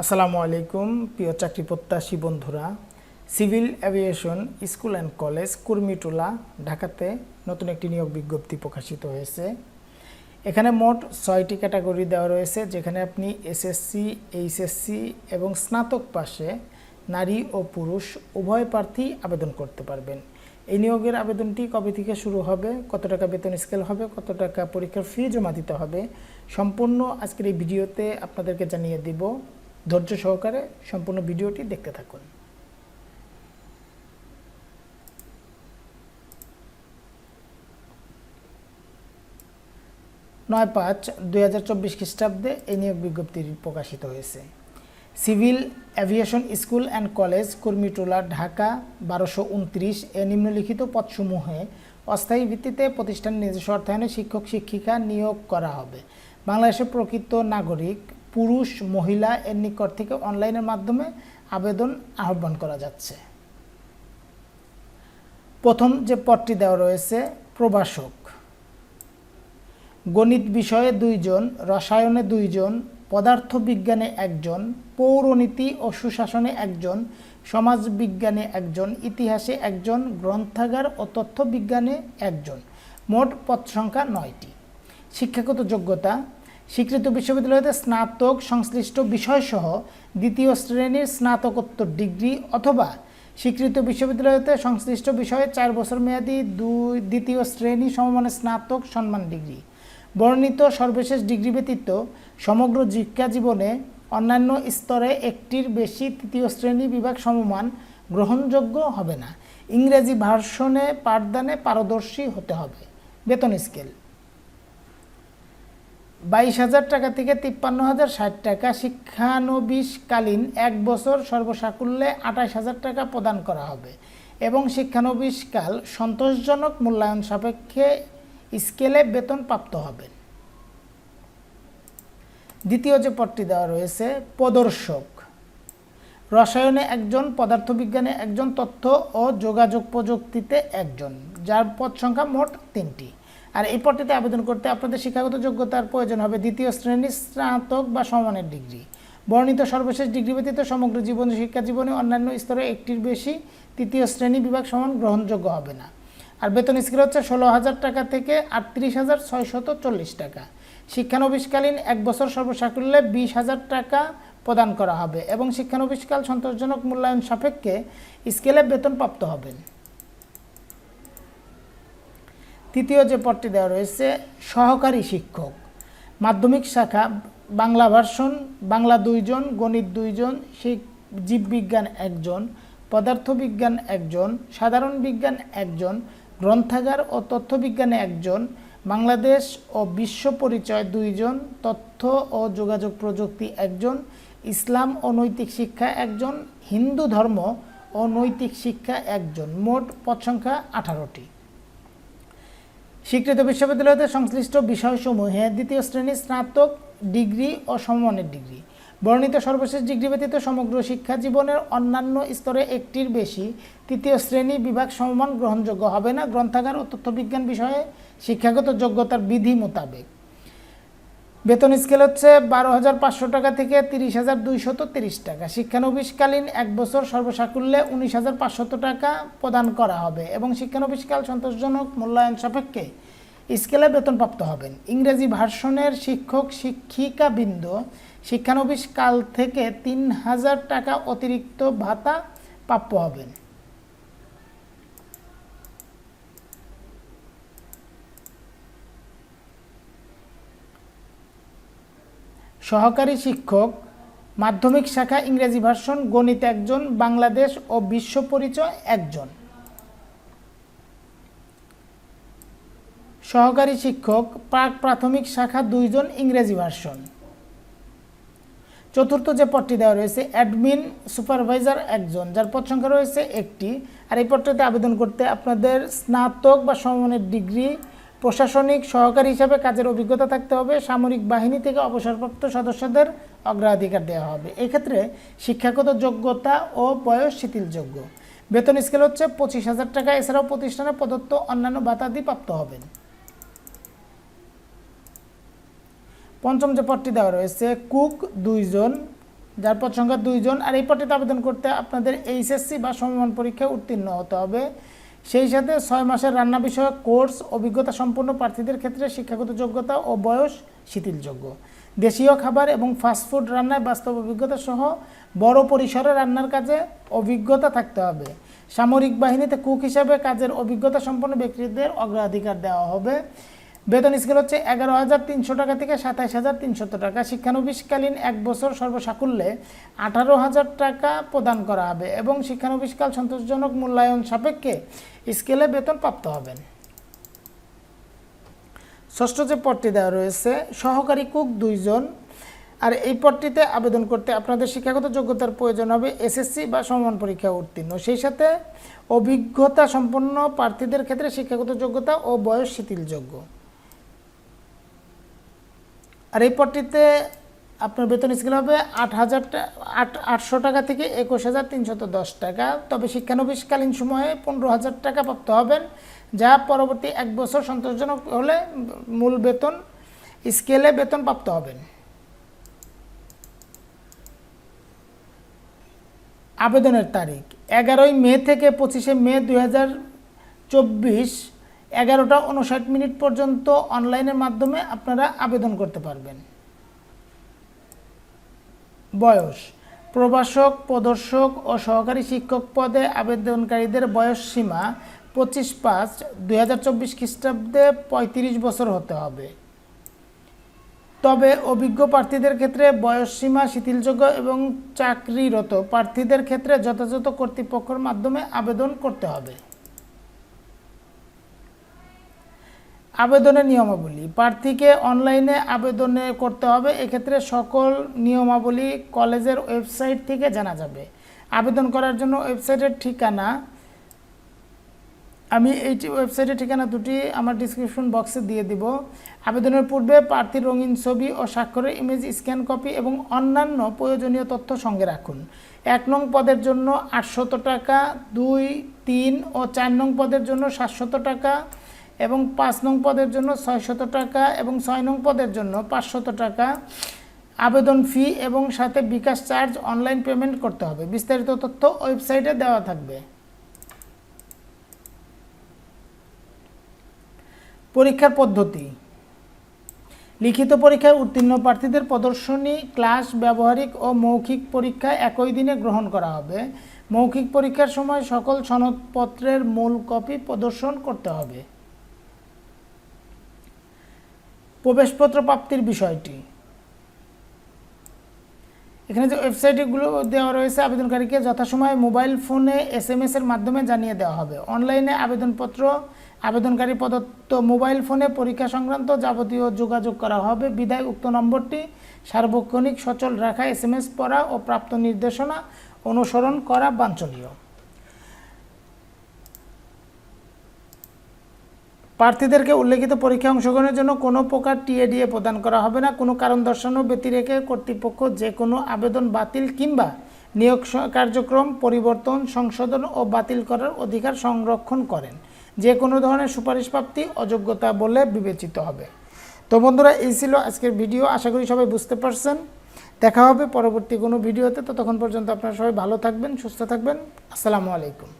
আসসালামু আলাইকুম, প্রিয় চাকরি প্রত্যাশী বন্ধুরা। Civil aviation school and college, Kurmitola, ঢাকাতে নতুন একটি নিয়োগ বিজ্ঞপ্তি প্রকাশিত হয়েছে। এখানে মোট ছয়টি ক্যাটাগরি দেওয়া রয়েছে, যেখানে আপনি এসএসসি, এইচএসসি এবং স্নাতক পাশে নারী ও পুরুষ উভয় প্রার্থী আবেদন করতে পারবেন। এই নিয়োগের আবেদনটি কবে থেকে শুরু হবে, কত টাকা বেতন স্কেল হবে, কত টাকা পরীক্ষার ফি জমা দিতে হবে, সম্পূর্ণ আজকের এই ভিডিওতে আপনাদেরকে জানিয়ে দিব। ধৈর্য সহকারে সম্পূর্ণ ভিডিওটি দেখতে থাকুন। নয় পাঁচ দুই হাজার চব্বিশ খ্রিস্টাব্দে এই নিয়োগ বিজ্ঞপ্তি প্রকাশিত হয়েছে। Civil aviation school and college, Kurmitola, Dhaka, বারোশো উনত্রিশ এ নিম্নলিখিত পদসমূহে অস্থায়ী ভিত্তিতে প্রতিষ্ঠান নিজস্ব অর্থায়নে শিক্ষক শিক্ষিকা নিয়োগ করা হবে। বাংলাদেশের প্রকৃত নাগরিক পুরুষ, মহিলা এর নিকট থেকে অনলাইনের মাধ্যমে আবেদন আহ্বান করা যাচ্ছে। প্রথম যে পদটি দেওয়া রয়েছে, প্রভাষক। গণিত বিষয়ে দুইজন, রসায়নে দুইজন, পদার্থবিজ্ঞানে একজন, পৌরনীতি ও সুশাসনে একজন, সমাজবিজ্ঞানে একজন, ইতিহাসে একজন, গ্রন্থাগার ও তথ্যবিজ্ঞানে একজন। মোট পদ সংখ্যা নয়টি। শিক্ষাগত যোগ্যতা স্বীকৃত বিশ্ববিদ্যালয়তে স্নাতক সংশ্লিষ্ট বিষয়সহ দ্বিতীয় শ্রেণির স্নাতকোত্তর ডিগ্রি অথবা স্বীকৃত বিশ্ববিদ্যালয়তে সংশ্লিষ্ট বিষয়ে চার বছর মেয়াদী দুই দ্বিতীয় শ্রেণি সমমানের স্নাতক সম্মান ডিগ্রি। বর্ণিত সর্বশেষ ডিগ্রি ব্যতীত সমগ্র শিক্ষা জীবনে অন্যান্য স্তরে একটির বেশি তৃতীয় শ্রেণি বিভাগ সমমান গ্রহণযোগ্য হবে না। ইংরেজি ভার্সনে পাঠদানে পারদর্শী হতে হবে। বেতন স্কেল। বাইশ হাজার টাকা থেকে তিপ্পান্ন হাজার ষাট টাকা শিক্ষানবিশকালীন এক বছর সর্বসাকুল্যে আঠাশ হাজার টাকা প্রদান করা হবে। এবং শিক্ষানবিশকাল সন্তোষজনক মূল্যায়ন সাপেক্ষে স্কেলে বেতন প্রাপ্ত হবে। দ্বিতীয় যে পদটি দেওয়া রয়েছে, প্রদর্শক। রসায়নে একজন, পদার্থবিজ্ঞানে একজন, তথ্য ও যোগাযোগ প্রযুক্তিতে একজন, যার পদ সংখ্যা মোট তিনটি। আর এই পদটিতে আবেদন করতে আপনাদের শিক্ষাগত যোগ্যতার প্রয়োজন হবে দ্বিতীয় শ্রেণির স্নাতক বা সমানের ডিগ্রি। বর্ণিত সর্বশেষ ডিগ্রি ব্যতীত সমগ্র জীবন শিক্ষা জীবনে অন্যান্য স্তরে একটির বেশি তৃতীয় শ্রেণি বিভাগ সমান গ্রহণযোগ্য হবে না। আর বেতন স্কেল হচ্ছে ষোলো হাজার টাকা থেকে আটত্রিশ হাজার ছয়শত চল্লিশ টাকা। শিক্ষানবিশকালীন এক বছর সর্বসাকুল্যে বিশ হাজার টাকা প্রদান করা হবে এবং শিক্ষানবিশকাল সন্তোষজনক মূল্যায়ন সাপেক্ষে স্কেলে বেতন প্রাপ্ত হবেন। তৃতীয় যে পদটি দেওয়া রয়েছে, সহকারী শিক্ষক। মাধ্যমিক শাখা, বাংলা ভার্সন, বাংলা দুইজন, গণিত দুইজন জীববিজ্ঞান একজন, পদার্থবিজ্ঞান একজন, সাধারণ বিজ্ঞান একজন, গ্রন্থাগার ও তথ্যবিজ্ঞানে একজন, বাংলাদেশ ও বিশ্ব পরিচয় দুইজন, তথ্য ও যোগাযোগ প্রযুক্তি একজন, ইসলাম ও নৈতিক শিক্ষা একজন, হিন্দু ধর্ম ও নৈতিক শিক্ষা একজন। মোট পদ সংখ্যা আঠারোটি। স্বীকৃত বিশ্ববিদ্যালয়তে সংশ্লিষ্ট বিষয়সমূহে দ্বিতীয় শ্রেণির স্নাতক ডিগ্রি ও সমমানের ডিগ্রি। বর্ণিত সর্বশেষ ডিগ্রি ব্যতীত সমগ্র শিক্ষা জীবনের অন্যান্য স্তরে একটির বেশি। তৃতীয় শ্রেণি বিভাগ সমমান গ্রহণযোগ্য হবে না। গ্রন্থাগার ও তথ্যবিজ্ঞান বিষয়ে শিক্ষাগত যোগ্যতার বিধি মোতাবেক। বেতন স্কেল হচ্ছে বারো হাজার পাঁচশো টাকা থেকে তিরিশ হাজার দুইশত তিরিশ টাকা। শিক্ষানবিশকালীন এক বছর সর্বসাকুল্যে উনিশ হাজার পাঁচশত টাকা প্রদান করা হবে এবং শিক্ষানবিশকাল সন্তোষজনক মূল্যায়ন সাপেক্ষে স্কেলে বেতন প্রাপ্ত হবেন। ইংরেজি ভার্সনের শিক্ষক শিক্ষিকাবৃন্দ শিক্ষানবিশ কাল থেকে তিন হাজার টাকা অতিরিক্ত ভাতা প্রাপ্য হবেন। সহকারী শিক্ষক, মাধ্যমিক শাখা ইংরেজি ভার্সন, গণিত একজন, বাংলাদেশ ও বিশ্ব পরিচয় একজন। সহকারী শিক্ষক, প্রাক প্রাথমিক শাখা দুইজন, ইংরেজি ভার্সন। চতুর্থ যে পদটি দেওয়া রয়েছে, অ্যাডমিন সুপারভাইজার একজন, যার পদ সংখ্যা রয়েছে একটি। আর এই পদটিতে আবেদন করতে আপনাদের স্নাতক বা সমমানের ডিগ্রি প্রশাসনিক সহকারী হিসাবে কাজের অভিজ্ঞতা থাকতে হবে। সামরিক বাহিনী থেকে অবসরপ্রাপ্ত সদস্যদের অগ্রাধিকার দেওয়া হবে। এক্ষেত্রে শিক্ষাগত যোগ্যতা ও বয়স শিথিলযোগ্য। বেতন স্কেল হচ্ছে পঁচিশ হাজার টাকা। এছাড়াও প্রতিষ্ঠানে প্রদত্ত অন্যান্য ভাতাদি প্রাপ্ত হবেন। পঞ্চম যে পদটি দেওয়া রয়েছে, কুক দুইজন, যার পদ সংখ্যা দুইজন। আর এই পদটিতে আবেদন করতে আপনাদের এইচএসসি বা সমমান পরীক্ষায় উত্তীর্ণ হতে হবে। সেই সাথে ছয় মাসের রান্না বিষয়ক কোর্স, অভিজ্ঞতা সম্পন্ন প্রার্থীদের ক্ষেত্রে শিক্ষাগত যোগ্যতা ও বয়স শিথিলযোগ্য। দেশীয় খাবার এবং ফাস্টফুড রান্নায় বাস্তব অভিজ্ঞতা সহ বড় পরিসরে রান্নার কাজে অভিজ্ঞতা থাকতে হবে। সামরিক বাহিনীতে কুক হিসাবে কাজের অভিজ্ঞতা সম্পন্ন ব্যক্তিদের অগ্রাধিকার দেওয়া হবে। বেতন স্কেল হচ্ছে এগারো হাজার তিনশো টাকা থেকে সাতাইশ হাজার তিনশত টাকা। শিক্ষানবিশকালীন এক বছর সর্বসাকুল্যে আঠারো হাজার টাকা প্রদান করা হবে এবং শিক্ষানবিশকাল সন্তোষজনক মূল্যায়ন সাপেক্ষে স্কেলে বেতন প্রাপ্ত হবেন। ষষ্ঠ যে পদটি দেওয়া রয়েছে, সহকারী কুক দুইজন। আর এই পদটিতে আবেদন করতে আপনাদের শিক্ষাগত যোগ্যতার প্রয়োজন হবে এসএসসি বা সমান পরীক্ষা উত্তীর্ণ। সেই সাথে অভিজ্ঞতা সম্পন্ন প্রার্থীদের ক্ষেত্রে শিক্ষাগত যোগ্যতা ও বয়স শিথিলযোগ্য। আর এই পদটিতে আপনার বেতন স্কেল হবে আট হাজার আট, আটশো টাকা থেকে একুশ হাজার তিনশত দশ টাকা। তবে শিক্ষানবিশকালীন সময়ে পনেরো হাজার টাকা প্রাপ্ত হবেন, যা পরবর্তী এক বছর সন্তোষজনক হলে মূল বেতন স্কেলে বেতন প্রাপ্ত হবেন। আবেদনের তারিখ এগারোই মে থেকে পঁচিশে মে দুই হাজার চব্বিশ এগারোটা উনষাট মিনিট পর্যন্ত অনলাইনের মাধ্যমে আপনারা আবেদন করতে পারবেন। বয়স, প্রভাষক, প্রদর্শক ও সহকারী শিক্ষক পদে আবেদনকারীদের বয়স সীমা পঁচিশ পাঁচ দুই হাজার চব্বিশ খ্রিস্টাব্দে পঁয়ত্রিশ বছর হতে হবে। তবে অভিজ্ঞ প্রার্থীদের ক্ষেত্রে বয়সসীমা শিথিলযোগ্য এবং চাকরিরত প্রার্থীদের ক্ষেত্রে যথাযথ কর্তৃপক্ষের মাধ্যমে আবেদন করতে হবে। আবেদনের নিয়মাবলী। প্রার্থীকে অনলাইনে আবেদনে করতে হবে, এক্ষেত্রে সকল নিয়মাবলী কলেজের ওয়েবসাইট থেকে জানা যাবে। আবেদন করার জন্য ওয়েবসাইটের ঠিকানা, আমি এই ওয়েবসাইটের ঠিকানা দুটি আমার ডিসক্রিপশন বক্সে দিয়ে দিব। আবেদনের পূর্বে প্রার্থীর রঙিন ছবি ও স্বাক্ষরের ইমেজ স্ক্যান কপি এবং অন্যান্য প্রয়োজনীয় তথ্য সঙ্গে রাখুন। এক নং পদের জন্য আটশত টাকা, দুই, তিন ও চার নং পদের জন্য সাতশত টাকা এবং পাঁচ নং পদের জন্য ছয়শত টাকা এবং ছয় নং পদের জন্য পাঁচশত টাকা আবেদন ফি এবং সাথে বিকাশ চার্জ অনলাইন পেমেন্ট করতে হবে। বিস্তারিত তথ্য ওয়েবসাইটে দেওয়া থাকবে। পরীক্ষার পদ্ধতি। লিখিত পরীক্ষায় উত্তীর্ণ প্রার্থীদের প্রদর্শনী, ক্লাস, ব্যবহারিক ও মৌখিক পরীক্ষা একই দিনে গ্রহণ করা হবে। মৌখিক পরীক্ষার সময় সকল সনদপত্রের মূল কপি প্রদর্শন করতে হবে। প্রবেশপত্র প্রাপ্তির বিষয়টি। এখানে যে ওয়েবসাইটগুলো দেওয়া রয়েছে, আবেদনকারীকে যথাসময়ে মোবাইল ফোনে এস এম এর মাধ্যমে জানিয়ে দেওয়া হবে। অনলাইনে আবেদনপত্র, আবেদনকারী প্রদত্ত মোবাইল ফোনে পরীক্ষা সংক্রান্ত যাবতীয় যোগাযোগ করা হবে। বিদায় উক্ত নম্বরটি সার্বক্ষণিক সচল রাখা এস এম এস পড়া ও প্রাপ্ত নির্দেশনা অনুসরণ করা বাঞ্ছনীয়। প্রার্থীদেরকে উল্লেখিত পরীক্ষায় অংশগ্রহণের জন্য কোনো প্রকার টিএডিএ প্রদান করা হবে না। কোনো কারণ দর্শানো ব্যতিরেকে কর্তৃপক্ষ যে কোনো আবেদন বাতিল কিংবা নিয়োগ কার্যক্রম পরিবর্তন, সংশোধন ও বাতিল করার অধিকার সংরক্ষণ করেন। যে কোনো ধরনের সুপারিশ প্রাপ্তি অযোগ্যতা বলে বিবেচিত হবে। তো বন্ধুরা, এই ছিল আজকের ভিডিও। আশা করি সবাই বুঝতে পারছেন। দেখা হবে পরবর্তী কোনো ভিডিওতে। তো তখন পর্যন্ত আপনারা সবাই ভালো থাকবেন, সুস্থ থাকবেন। আসসালামু আলাইকুম।